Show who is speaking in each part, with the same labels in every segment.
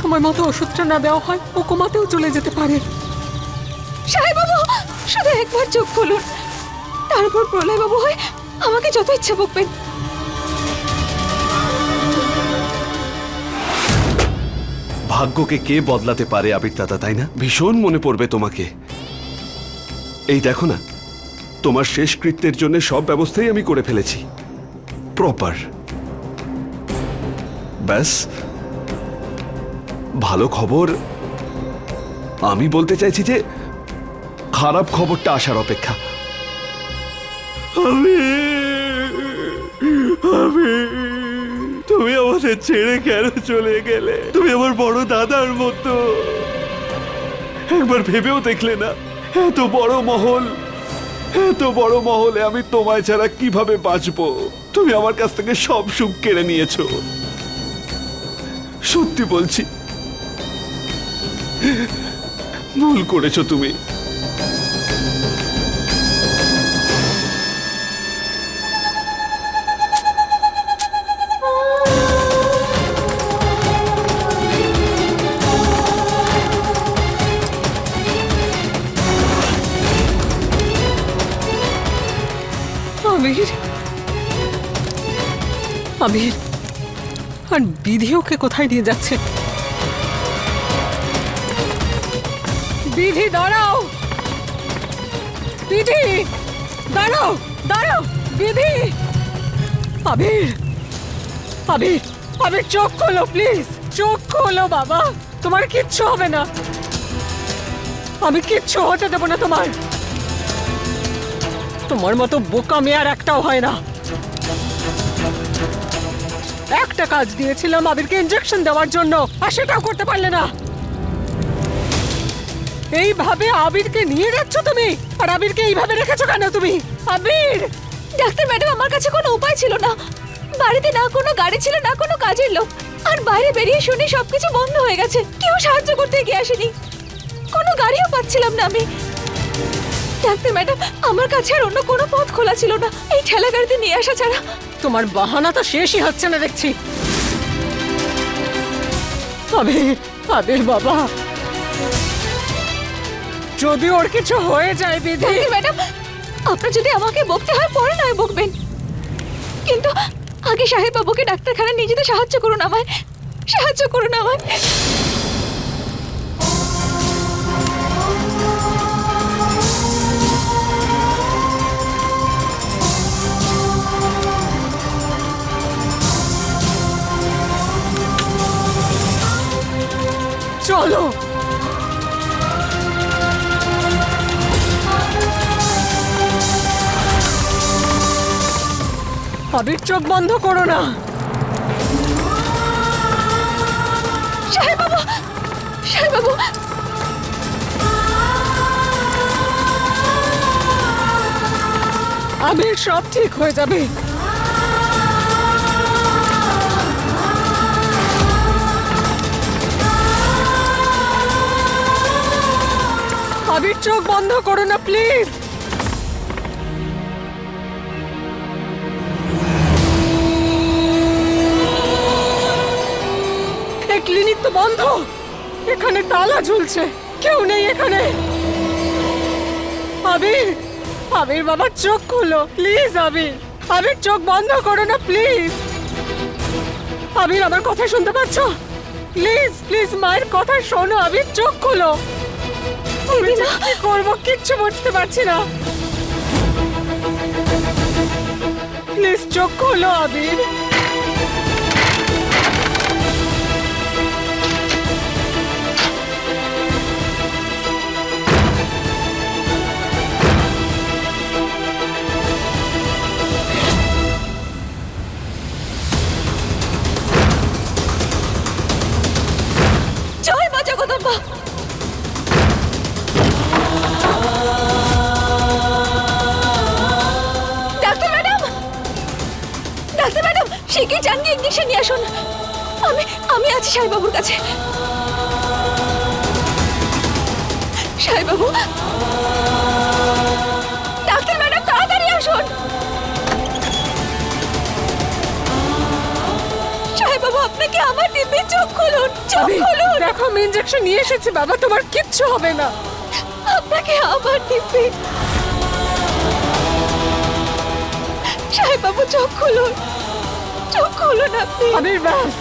Speaker 1: সময় মতো ওষুধটা না দেওয়া হয় ও কোমাতেও চলে যেতে পারে।
Speaker 2: সাহেববাবু শুধু একবার চোখ খুলুন। তারপর প্রলয় বাবু হয় আমাকে যত ইচ্ছা বকবেন।
Speaker 3: ভাগ্যকে কে বদলাতে পারে আবির দাদা তাই না? ভীষণ মনে পড়বে তোমাকে। এই দেখো না তোমার শেষ কৃত্যের জন্য সব ব্যবস্থাই আমি করে ফেলেছি। প্রপার ব্যাস। ভালো খবর? আমি বলতে চাইছি যে, খারাপ খবরটা আসার অপেক্ষা। আমি আমি, তুমি আমাদের ছেড়ে কেন চলে গেলে? তুমি আমার বড় দাদার মতো। একবার ভেবেও দেখলে না, এত বড় মহল, এত বড় মহলে আমি তোমায় ছাড়া কীভাবে বাঁচবো? তুমি আমার কাছ থেকে সব সুখ কেড়ে নিয়েছো। সত্যি বলছি ভুল করেছ তুমি।
Speaker 1: আর বিধি ওকে কোথায় নিয়ে যাচ্ছে? বিধি, দাঁড়াও। বিধি, দাঁড়াও দাঁড়াও, বিধি। আবির আবির আবির, চোখ খোলো প্লিজ চোখ খোলো, বাবা। তোমার কিচ্ছু হবে না। আমি কিচ্ছু হতে দেবো না তোমার। তোমার মতো বোকা মেয়ে আর একটাও হয় না। একটা কাজ দিয়েছিলাম আবিরকে ইঞ্জেকশন দেওয়ার জন্য, আর সেটাও করতে পারলে না। এইভাবে আবিরকে নিয়ে যাচ্ছ তুমি? আর আবিরকে এইভাবে রেখেছো কেন তুমি? আবির!
Speaker 2: ডাক্তার ম্যাডাম আমার কাছে কোনো উপায় ছিল না। বাড়িতে না কোনো গাড়ি ছিল না কোনো কাজের লোক। আর বাইরে বেরিয়ে শুনি সবকিছু বন্ধ হয়ে গেছে। কেউ সাহায্য করতে এগিয়ে আসেনি। কোনো গাড়িও পাচ্ছিলাম না আমি। ডাক্তার ম্যাডাম আমার কাছে আর অন্য কোনো পথ খোলা ছিল না। এই ঠেলা গাড়িতে নিয়ে আসা ছাড়া।
Speaker 1: তোমার বাহানা তো শেষই হচ্ছে না দেখছি। আবির আবির বাবা। যদি ওর কিছু হয়ে যায় বিধি
Speaker 2: ডাক্তার ম্যাডাম আপনার যদি আমাকে বকতে হয় পরে নয় বকবেন। কিন্তু আগে সাহেব বাবুকে ডাক্তারখানা নিয়ে যেতে সাহায্য করুন আমায়। সাহায্য করুন আমায়।
Speaker 1: চলো। আবির চোখ বন্ধ করো না।
Speaker 2: সাহেব বাবু সাহেব বাবু
Speaker 1: আবির সব ঠিক হয়ে যাবে। আবির চোখ বন্ধ করো না প্লিজ। তো বন্ধ। এখানে তালা ঝুলছে। কেউ নেই এখানে। আবির আবির বাবা চোখ খুলো। প্লিজ আবির। আবির চোখ বন্ধ করো না প্লিজ। আবির আমার কথা শুনতে পাচ্ছ? প্লিজ প্লিজ মায়ের কথা শোনো আবির চোখ খুলো। আমি কি করব কিচ্ছু বুঝতে পারছি না। প্লিজ চোখ খোলো
Speaker 2: Abir. Joy doctor madam! Doctor madam, শিগগির যান গিয়ে ইঞ্জেকশন নিয়ে আসুন। আমি আমি আছি সাইবাবুর কাছে। সাইবাবু খুলুন চোখ খুলুন।
Speaker 1: দেখো আমি ইঞ্জেকশন নিয়ে এসেছি বাবা তোমার কিচ্ছু হবে না।
Speaker 2: আপনাকে আমার দিব্যি। সাইবাবু চোখ খুলুন। চোখ খুলুন আপনি।
Speaker 1: আবির ব্যাস।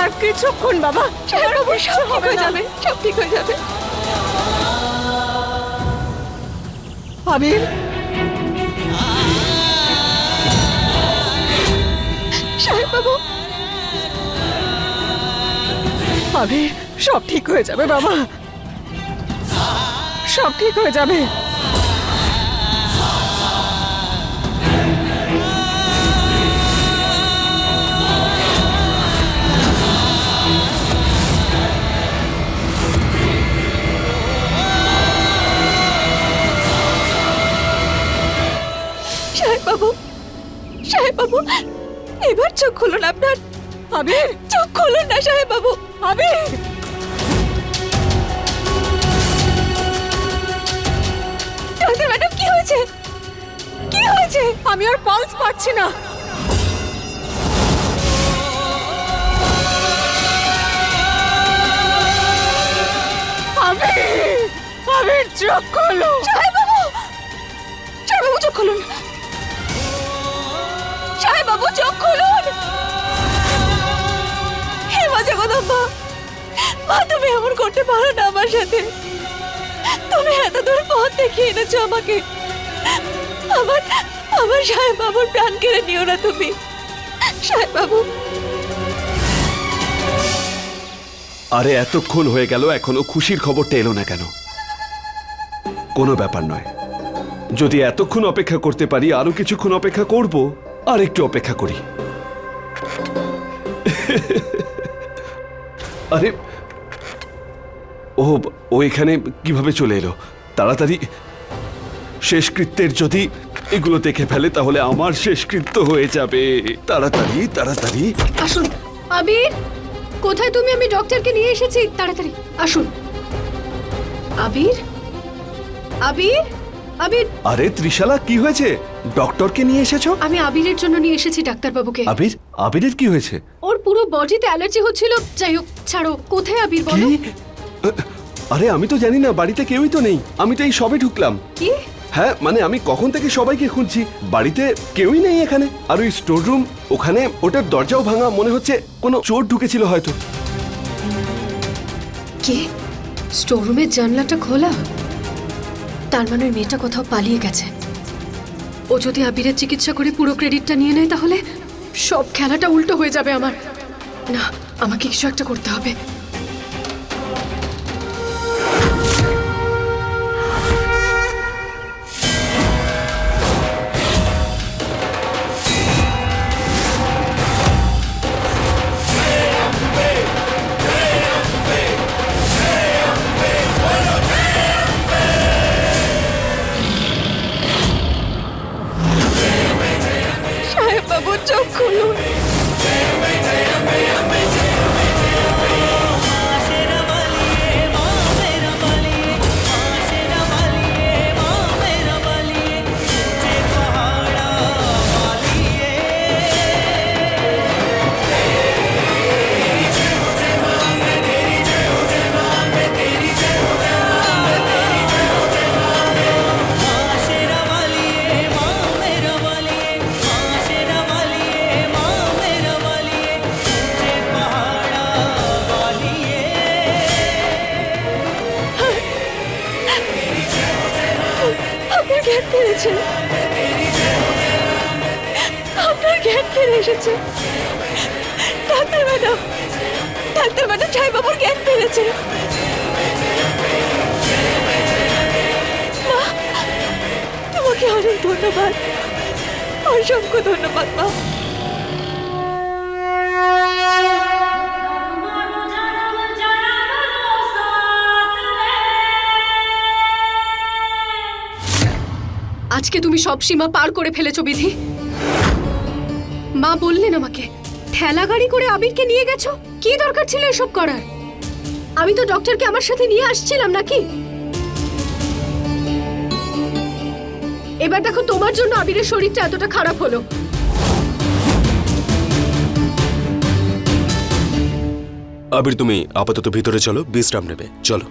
Speaker 1: আর কিছুক্ষণ বাবা
Speaker 2: সাইবাবু সব ঠিক হয়ে। যাবে সব ঠিক হয়ে যাবে।
Speaker 1: আবির।
Speaker 2: সাইবাবু
Speaker 1: আবির সব ঠিক হয়ে যাবে বাবা। সব ঠিক হয়ে যাবে।
Speaker 2: সাহেববাবু সাহেববাবু এবার চোখ খুলুন আপনার।
Speaker 1: আবির
Speaker 2: চোখ খুলুন না সাহেববাবু।
Speaker 1: আবির
Speaker 2: ডাক্তার ম্যাডাম কি হয়েছে? কি হয়েছে?
Speaker 1: আমি আর পালস পাচ্ছি না। আবির আবির চোখ খোলো।
Speaker 2: সাহেববাবু সাহেববাবু চোখ খুলুন। সাহেববাবু চোখ খুলুন। হে মা জগদম্বা মা তুমি এমন করতে পারো না আমার সাথে। তুমি এত দূর পথ দেখিয়ে এনেছো আমাকে। আমার আমার সাহেব বাবুর প্রাণ কেড়ে নিও না তুমি। সাহেব বাবু
Speaker 3: আরে, এতক্ষণ হয়ে গেল, এখনও খুশির খবরটা এলো না কেন? কোনো ব্যাপার নয়। যদি এতক্ষণ অপেক্ষা করতে পারি, আরও কিছুক্ষণ অপেক্ষা করব, আর একটু অপেক্ষা করি। আরে ও ও এখানে কীভাবে চলে এলো? তাড়াতাড়ি শেষকৃত্যের যদি এগুলো দেখে ফেলে তাহলে আমার শেষকৃত্য হয়ে যাবে। তাড়াতাড়ি তাড়াতাড়ি।
Speaker 4: আসুন। আবির কোথায় তুমি? আমি ডক্টরকে নিয়ে এসেছি। তাড়াতাড়ি আসুন। আবির? আবির? আবির!
Speaker 3: আরে ত্রিশালা কি হয়েছে? ডক্টরকে নিয়ে এসেছ?
Speaker 4: আমি আবিরের জন্য নিয়ে এসেছি ডাক্তারবাবুকে।
Speaker 3: আবির আবিরের কি হয়েছে?
Speaker 4: ওর পুরো বডিতে অ্যালার্জি হচ্ছিল। যাই হোক ছাড়ো। কোথায় আবির বলো?
Speaker 3: আরে আমি তো জানি না বাড়িতে কেউই তো নেই। আমি তো এই সবে ঢুকলাম।
Speaker 4: কি?
Speaker 3: হ্যাঁ মানে আমি কখন থেকে সবাইকে খুঁজছি। বাড়িতে কেউই নেই এখানে। আর ওই স্টোর রুম ওখানে ওটার দরজাও ভাঙা। মনে হচ্ছে কোনো চোর ঢুকেছিল হয়তো।
Speaker 4: কে? স্টোররুমের জানলাটা খোলা? তার মানে ওই মেয়েটা কোথাও পালিয়ে গেছে। ও যদি আবিরের চিকিৎসা করে পুরো ক্রেডিটটা নিয়ে নেয় তাহলে সব খেলাটা উল্টো হয়ে যাবে আমার। না আমাকে কিছু একটা করতে হবে।
Speaker 2: ফিরেছে আপনার জ্ঞান ফিরে এসেছে। ডাক্তার ম্যাডাম ডাক্তার ম্যাডাম সাহেব বাবুর জ্ঞান ফিরেছে। তোমাকে অনেক ধন্যবাদ। অসংখ্য ধন্যবাদ, মা।
Speaker 4: আজকে তুমি সব সীমা পার করে ফেলেছ বিধি। মা বললেন আমাকে ঠেলা গাড়ি করে আবিরকে নিয়ে গেছো? কি দরকার ছিল এসব করার? আমি তো ডক্টরকে আমার সাথে নিয়ে আসছিলাম নাকি? এবার দেখো তোমার জন্য আবিরের শরীরটা এতটা খারাপ হলো।
Speaker 5: আবির তুমি আপাতত ভিতরে চলো বিশ্রাম নেবে। চলো।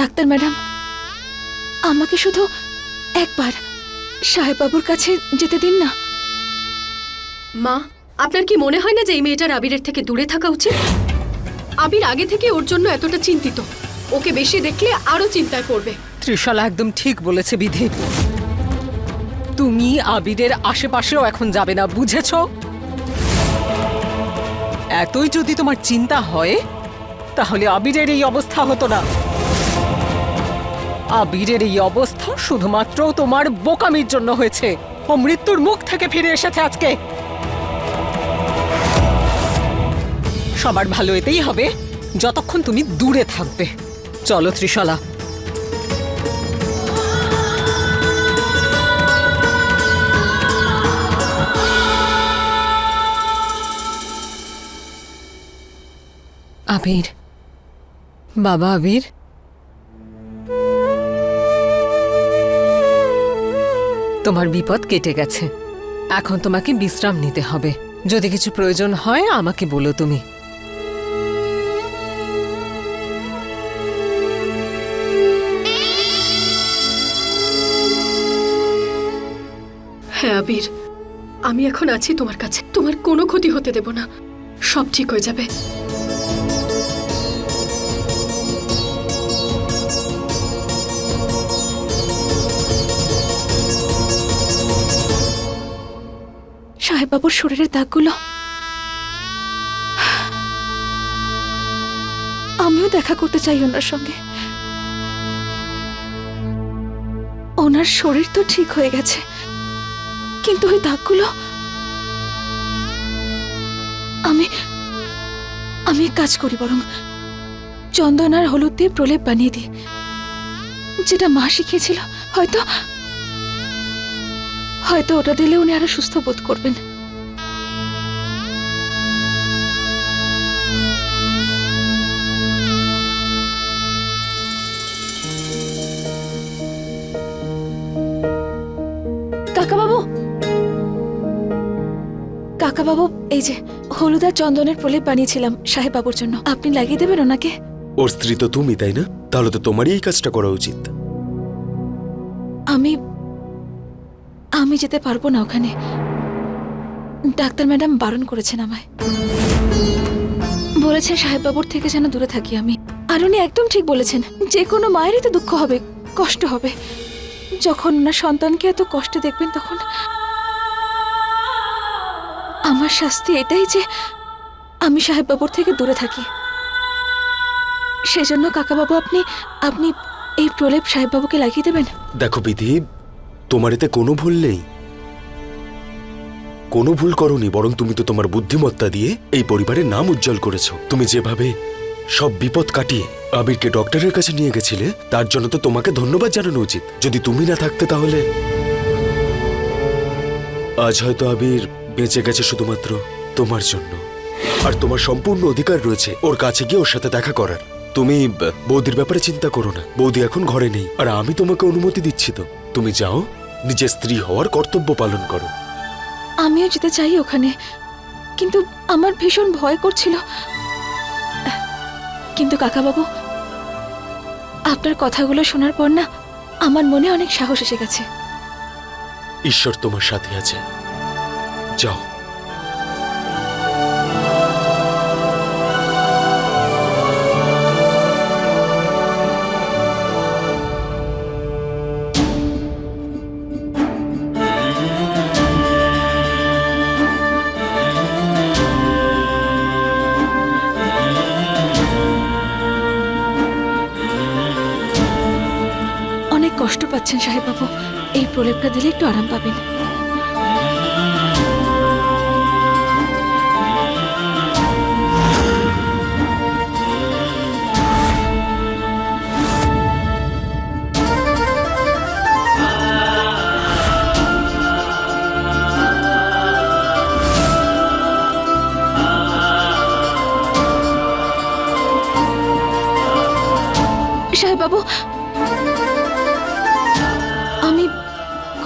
Speaker 2: ডাক্তার ম্যাডাম আমাকে শুধু একবার সাহেববাবুর কাছে যেতে দিন না।
Speaker 4: মা আপনার কি মনে হয় না যে এই মেয়েটার আবিরের থেকে দূরে থাকা উচিত? আবির আগে থেকে ওর জন্য এতটা চিন্তিত। ওকে বেশি দেখলে আরও চিন্তায় পড়বে
Speaker 1: ত্রিশালা একদম ঠিক বলেছে বিধি। তুমি আবিরের আশেপাশেও এখন যাবে না বুঝেছ? এতই যদি তোমার চিন্তা হয় তাহলে আবিরের এই অবস্থা হতো না। আবিরের এই অবস্থা শুধুমাত্র তোমার বোকামির জন্য হয়েছে ও মৃত্যুর মুখ থেকে ফিরে এসেছে আজকে। সবার ভালো এতেই হবে, যতক্ষণ তুমি দূরে থাকবে। চলো, ত্রিশলা। আবির। বাবা আবির? তোমার বিপদ কেটে গেছে। এখন তোমাকে বিশ্রাম নিতে হবে। যদি কিছু প্রয়োজন হয়, আমাকে বলো তুমি।
Speaker 4: হ্যাঁ আবির, আমি এখন আছি তোমার কাছে। তোমার কোনো ক্ষতি হতে দেব না। সব ঠিক হয়ে যাবে।
Speaker 2: সাহেববাবুর শরীরের দাগগুলো। আমিও দেখা করতে চাই ওনার সঙ্গে। ওনার শরীর তো ঠিক হয়ে গেছে, কিন্তু ওই দাগগুলো আমি আমি কাজ করি বরং চন্দন আর হলুদ দিয়ে প্রলেপ বানিয়ে দিই। যেটা মা শিখিয়েছিল, হয়তো হয়তো ওটা দিলে উনি আরও সুস্থ বোধ করবেন। কাকাবাবু এই যে হলুদ আর চন্দনের প্রলেপ বানিয়েছিলাম সাহেব বাবুর জন্য। আপনি লাগিয়ে দেবেন ওনাকে?
Speaker 5: ওর স্ত্রী তো তুমি তাই না? তাহলে তো তোমারই এই কাজটা করা উচিত।
Speaker 2: আমি আমি যেতে পারব না ওখানে। ডাক্তার ম্যাডাম বারণ করেছেন আমায়। বলেছেন সাহেববাবুর থেকে যেন দূরে থাকি আমি। আর উনি একদম ঠিক বলেছেন যে কোনো মায়েরই তো দুঃখ হবে কষ্ট হবে। যখন ওনার সন্তানকে এত কষ্টে দেখবেন তখন আমার শাস্তি এটাই যে আমি সাহেববাবুর থেকে দূরে থাকি। সেজন্য কাকাবাবু, আপনি আপনি এই প্রলেপ সাহেববাবুকে লাগিয়ে দেবেন?
Speaker 5: দেখো বিধি, তোমার এতে কোনো ভুল নেই। কোনো ভুল করনি, বরং তুমি তো তোমার বুদ্ধিমত্তা দিয়ে এই পরিবারের নাম উজ্জ্বল করেছ। তুমি যেভাবে সব বিপদ কাটিয়ে আবিরকে ডক্টরের কাছে নিয়ে গেছিলে, তার জন্য তো তোমাকে ধন্যবাদ জানানো উচিত। যদি তুমি না থাকতে তাহলে? আজ হয়তো আবির বেঁচে গেছে শুধুমাত্র তোমার জন্য। আর তোমার সম্পূর্ণ অধিকার রয়েছে ওর কাছে গিয়ে ওর সাথে দেখা করার। তুমি বৌদির ব্যাপারে চিন্তা করো না। বৌদি এখন ঘরে নেই। আর আমি তোমাকে অনুমতি দিচ্ছি তো। তুমি যাও নিজের স্ত্রী হওয়ার কর্তব্য পালন করো।
Speaker 2: আমিও যেতে চাই ওখানে। কিন্তু আমার ভীষণ ভয় করছিল। কিন্তু কাকাবাবু আপনার কথাগুলো শোনার পর না আমার মনে অনেক সাহস এসে গেছে।
Speaker 5: ঈশ্বর তোমার সাথে আছে। যাও।
Speaker 2: অনেক কষ্ট পাচ্ছেন সাহেব বাবু এই প্রলেপটা দিলে একটু আরাম পাবেন।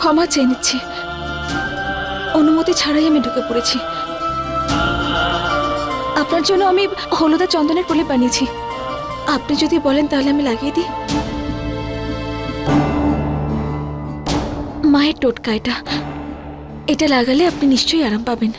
Speaker 2: ক্ষমা চেয়ে নিচ্ছি। অনুমতি ছাড়াই আমি ঢুকে পড়েছি। আপনার জন্য আমি হলুদা চন্দনের প্রলেপ বানিয়েছি। আপনি যদি বলেন তাহলে আমি লাগিয়ে দিই। মায়ের টোটকা এটা। এটা লাগালে আপনি নিশ্চয়ই আরাম পাবেন।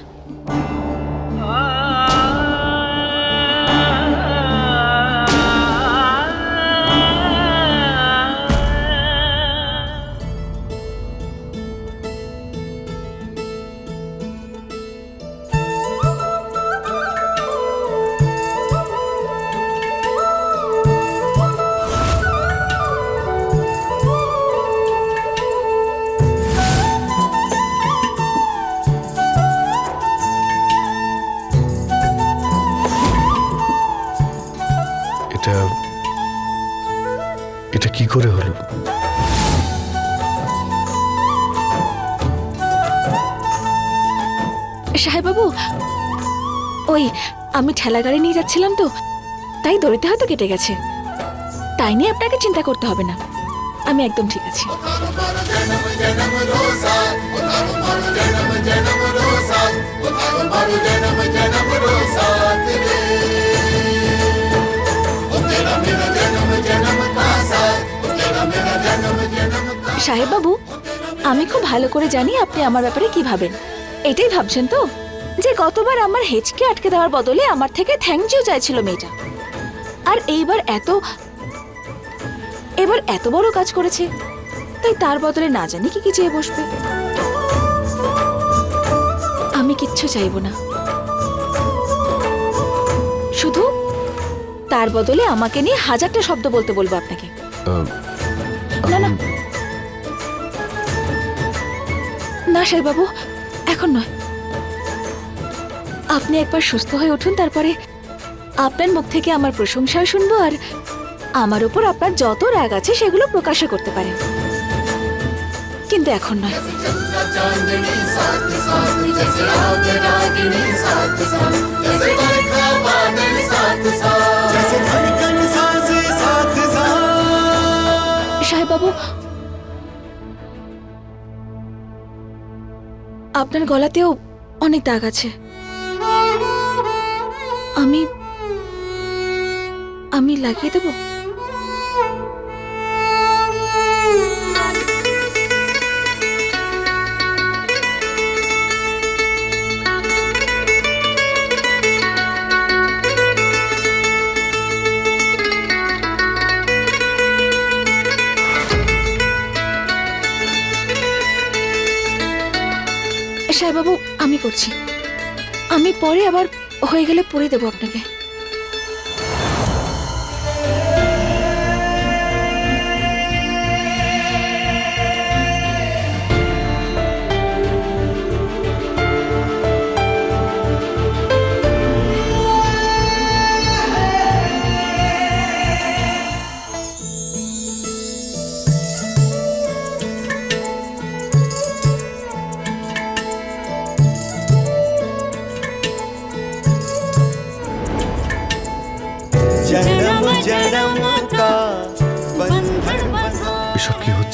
Speaker 2: সাহেবাবু ওই আমি ঠেলা গাড়ি নিয়ে যাচ্ছিলাম তো, তাই দড়িতে হয়তো কেটে গেছে। তাই নিয়ে আপনাকে চিন্তা করতে হবে না। আমি একদম ঠিক আছি। সাহেব বাবু আমি খুব ভালো করে জানি আপনি আমার ব্যাপারে কি ভাবেন। এটাই ভাবছেন তো? যে গতবার আমার হেঁচকে আটকে দেওয়ার বদলে আমার থেকে থ্যাংক ইউ চাইছিল মেয়েটা। আর এইবার এত এবার এত বড় কাজ করেছে তাই তার বদলে না জানি কি কি চেয়ে বসবে। আমি কিচ্ছু চাইব না। শুধু তার বদলে আমাকে নিয়ে হাজারটা শব্দ বলতে বলব আপনাকে। না না। না বাবু এখন নয়। আপনি একবার সুস্থ হয়ে উঠুন, তারপরে আপনার মুখ থেকে আমার প্রশংসাও শুনব আর আমার উপর আপনার যত রাগ আছে সেগুলো প্রকাশও করতে পারেন। কিন্তু এখন নয়। আপনার গলাতেও অনেক দাগ আছে। আমি আমি লাগিয়ে দেব? আমি করছি। আমি পরে আবার হয়ে গেলে পরে দেবো আপনাকে।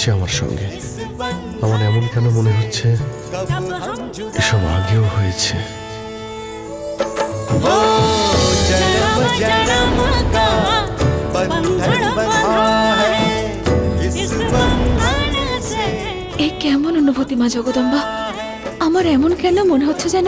Speaker 6: হচ্ছে আমার সঙ্গে। আমার এমন কেন মনে হচ্ছে? এসব আগেও হয়েছে।
Speaker 2: এ কেমন অনুভূতি মা জগদম্বা? আমার এমন কেন মনে হচ্ছে যেন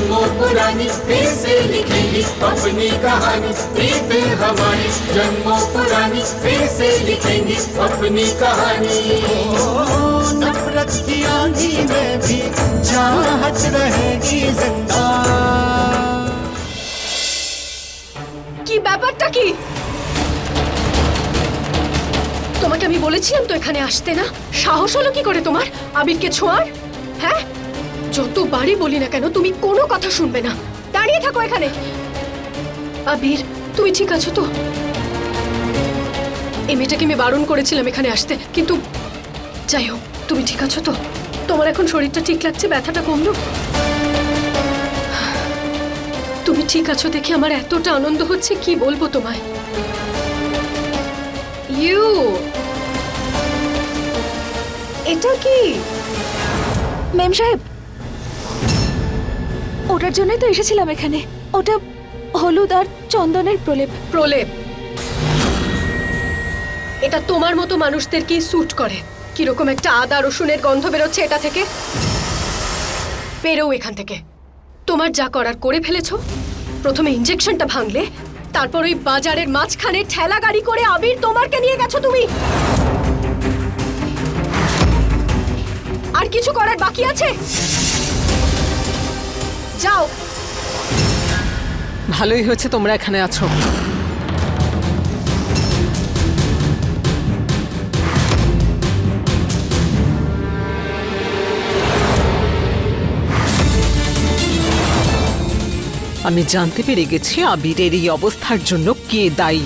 Speaker 7: पुरानी फिर से लिखेंगे अपनी कहानी प्रीत हमारी जन्मों पुरानी फिर से लिखेंगे अपनी कहानी
Speaker 8: नफरत की आंधी में भी चाहत रहेगी जिंदा
Speaker 4: কি ব্যাপারটা কি তোমাকে আমি বলেছিলাম তো এখানে আসতে না সাহস হলো কি করে তোমার আবিরকে ছোঁয়ার হ্যাঁ যতবারই বলি না কেন, তুমি কোনো কথা শুনবে না। দাঁড়িয়ে থাকো এখানে। আবির, তুমি ঠিক আছো তো? এই মেয়েটাকে আমি বারণ করেছিলাম এখানে আসতে, কিন্তু যাই হোক, তুমি ঠিক আছো তো? তোমার এখন শরীরটা ঠিক লাগছে, ব্যথাটা কমলো? তুমি ঠিক আছো দেখে আমার এতটা আনন্দ হচ্ছে, কি বলব তোমায়? ইউ! এটা কি?
Speaker 2: মেম সাহেব ওটার জন্যই তো এসেছিলাম এখানে। ওটা হলুদ আর চন্দনের প্রলেপ।
Speaker 4: প্রলেপ। এটা তোমার মতো মানুষদেরকেই স্যুট করে? কীরকম একটা আদা রসুনের গন্ধ বেরোচ্ছে এটা থেকে? বেরো এখান থেকে। তোমার যা করার করে ফেলেছো। প্রথমে ইঞ্জেকশনটা ভাঙলে, তারপর ওই বাজারের মাঝখানে ঠেলা গাড়ি করে আবির তোমারকে নিয়ে গেছো তুমি। আর কিছু করার বাকি আছে? যাও।
Speaker 1: ভালোই হয়েছে তোমরা এখানে আছো। আমি জানতে পেরে গেছি আবিরের এই অবস্থার জন্য কে দায়ী।